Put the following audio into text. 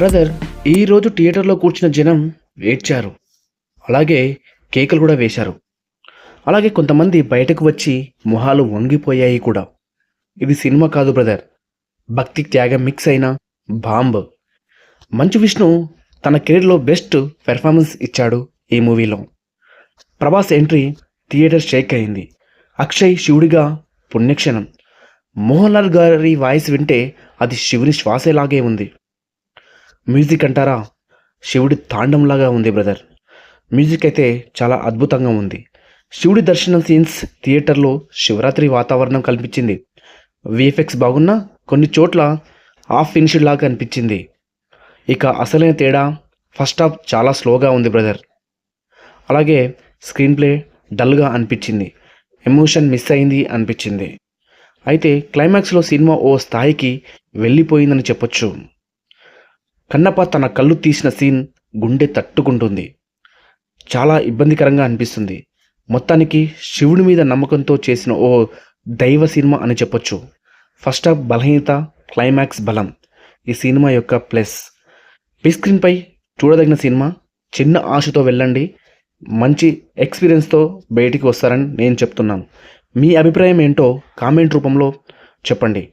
Brother ఈరోజు థియేటర్లో కూర్చున్న జనం ఏడ్చారు అలాగే కేకలు కూడా వేశారు. అలాగే కొంతమంది బయటకు వచ్చి మొహాలు వంగిపోయాయి కూడా. ఇది సినిమా కాదు బ్రదర్. భక్తి త్యాగం మిక్స్ అయిన బాంబ్. మంచు విష్ణు తన కెరీర్లో బెస్ట్ పెర్ఫార్మెన్స్ ఇచ్చాడు ఈ మూవీలో. ప్రభాస్ ఎంట్రీ థియేటర్ షేక్ అయింది. అక్షయ్ శివుడిగా పుణ్యక్షణం. మోహన్ లాల్ గారి వాయిస్ వింటే అది శివుని శ్వాసేలాగే ఉంది. మ్యూజిక్ అంటారా? శివుడి తాండంలాగా ఉంది బ్రదర్. మ్యూజిక్ అయితే చాలా అద్భుతంగా ఉంది. శివుడి దర్శనం సీన్స్ థియేటర్లో శివరాత్రి వాతావరణం కల్పించింది. విఎఫ్ఎక్స్ బాగున్నా కొన్ని చోట్ల హాఫ్ ఫినిష్డ్ లాగా అనిపించింది. ఇక అసలైన తేడా ఫస్ట్ హాఫ్ చాలా స్లోగా ఉంది బ్రదర్. అలాగే స్క్రీన్ ప్లే డల్గా అనిపించింది. ఎమోషన్ మిస్ అయింది అనిపించింది. అయితే క్లైమాక్స్లో సినిమా ఓ స్థాయికి వెళ్ళిపోయిందని చెప్పొచ్చు. కన్నప్ప తన కళ్ళు తీసిన సీన్ గుండె తట్టుకుంటుంది. చాలా ఇబ్బందికరంగా అనిపిస్తుంది. మొత్తానికి శివుడి మీద నమ్మకంతో చేసిన ఓ దైవ సినిమా అని చెప్పొచ్చు. ఫస్ట్ హాఫ్ బలహీనత క్లైమాక్స్ బలం. ఈ సినిమా యొక్క ప్లస్. బిగ్ స్క్రీన్పై చూడదగిన సినిమా. చిన్న ఆశతో వెళ్ళండి. మంచి ఎక్స్పీరియన్స్తో బయటికి వస్తారని నేను చెప్తున్నాను. మీ అభిప్రాయం ఏంటో కామెంట్ రూపంలో చెప్పండి.